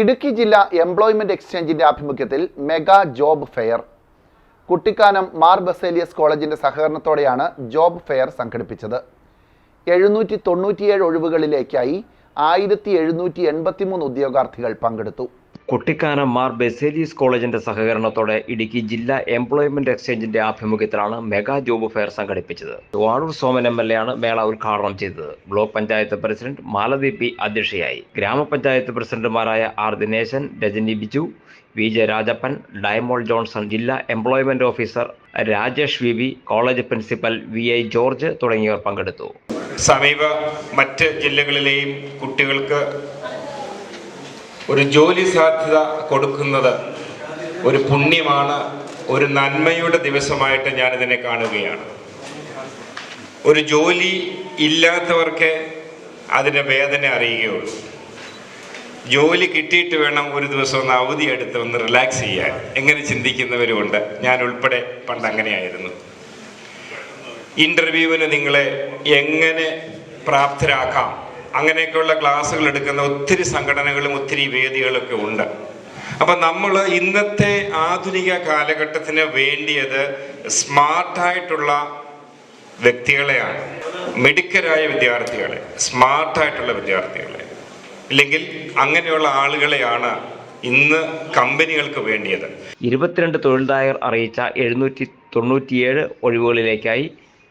ഇടുക്കി ജില്ലാ എംപ്ലോയ്മെന്റ് എക്സ്ചേഞ്ചിന്റെ ആഭിമുഖ്യത്തിൽ mega job fair Kuttikkanam Mar Baselius കോളേജിന്റെ സഹകരണത്തോടെയാണ് ജോബ് ഫെയർ സംഘടിപ്പിച്ചത്. എഴുന്നൂറ്റി തൊണ്ണൂറ്റിയേഴ് ഒഴിവുകളിലേക്കായി ആയിരത്തി എഴുന്നൂറ്റി എൺപത്തിമൂന്ന് ഉദ്യോഗാർത്ഥികൾ പങ്കെടുത്തു. കുട്ടിക്കാനം മാർ ബെസേലീസ് കോളേജിന്റെ സഹകരണത്തോടെ ഇടുക്കി ജില്ലാ എംപ്ലോയ്മെന്റ് എക്സ്ചേഞ്ചിന്റെ ആഭിമുഖ്യത്തിലാണ് മെഗാ ജോബ് ഫെയർ സംഘടിപ്പിച്ചത്. Vazhoor Soman M L A ആണ് മേള ഉദ്ഘാടനം ചെയ്തത്. Block panchayat president Malathi P അധ്യക്ഷയായി. ഗ്രാമപഞ്ചായത്ത് പ്രസിഡന്റുമാരായ R Dineshan Rajani Biju V J Rajappan Dayamol Johnson ജില്ലാ employment officer Rajesh V college principal V I George തുടങ്ങിയവർ പങ്കെടുത്തു. സമീപ മറ്റ് ജില്ലകളിലെയും കുട്ടികൾക്ക് ഒരു ജോലി സാധ്യത കൊടുക്കുന്നത് ഒരു പുണ്യമാണ് ഒരു നന്മയുടെ ദിവസമായിട്ട് ഞാനിതിനെ കാണുകയാണ്. ഒരു ജോലി ഇല്ലാത്തവർക്ക് അതിന്റെ വേദന അറിയുകയുള്ളൂ. ജോലി കിട്ടിയിട്ട് വേണം ഒരു ദിവസം ഒന്ന് അവധി എടുത്ത് ഒന്ന് റിലാക്സ് ചെയ്യാൻ. എങ്ങനെ ചിന്തിക്കുന്നവരുമുണ്ട്? ഞാൻ ഉൾപ്പെടെ പണ്ട് അങ്ങനെയായിരുന്നു. ഇന്റർവ്യൂവിന് നിങ്ങളെ എങ്ങനെ പ്രാപ്തരാക്കാം? അങ്ങനെയൊക്കെയുള്ള ക്ലാസ്സുകൾ എടുക്കുന്ന ഒത്തിരി സംഘടനകളും ഒത്തിരി വേദികളൊക്കെ ഉണ്ട്. അപ്പം നമ്മൾ ഇന്നത്തെ ആധുനിക കാലഘട്ടത്തിന് വേണ്ടിയത് സ്മാർട്ടായിട്ടുള്ള വ്യക്തികളെയാണ്. മിടുക്കരായ വിദ്യാർത്ഥികളെ സ്മാർട്ടായിട്ടുള്ള വിദ്യാർത്ഥികളെ. ഇല്ലെങ്കിൽ അങ്ങനെയുള്ള ആളുകളെയാണ് ഇന്ന് കമ്പനികൾക്ക് വേണ്ടിയത്. ഇരുപത്തിരണ്ട് തൊഴിൽദായർ അറിയിച്ച എഴുന്നൂറ്റി തൊണ്ണൂറ്റിയേഴ് ഒഴിവുകളിലേക്കായി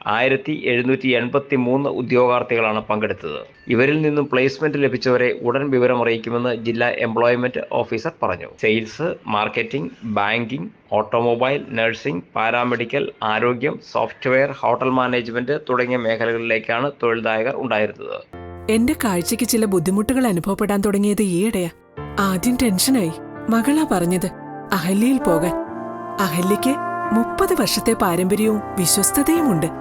ആയിരത്തി എഴുന്നൂറ്റി എൺപത്തി മൂന്ന് ഉദ്യോഗാർത്ഥികളാണ് പങ്കെടുത്തത്. ഇവരിൽ നിന്നും പ്ലേസ്മെന്റ് ലഭിച്ചവരെ ഉടൻ വിവരം അറിയിക്കുമെന്ന് ജില്ലാ എംപ്ലോയ്മെന്റ് ഓഫീസർ പറഞ്ഞു. Sales marketing banking automobile nursing paramedical ആരോഗ്യം സോഫ്റ്റ്വെയർ ഹോട്ടൽ മാനേജ്മെന്റ് തുടങ്ങിയ മേഖലകളിലേക്കാണ് തൊഴിൽദായകർ ഉണ്ടായിരുന്നത്. എന്റെ കാഴ്ചയ്ക്ക് ചില ബുദ്ധിമുട്ടുകൾ അനുഭവപ്പെടാൻ തുടങ്ങിയത് ഈയിടെയാ. ആദ്യം ടെൻഷനായി. മകളാ പറഞ്ഞത് അഹല്യയിൽ പോകാൻ. അഹല്യയ്ക്ക് മുപ്പത് വർഷത്തെ പാരമ്പര്യവും വിശ്വസ്തതയുമുണ്ട്.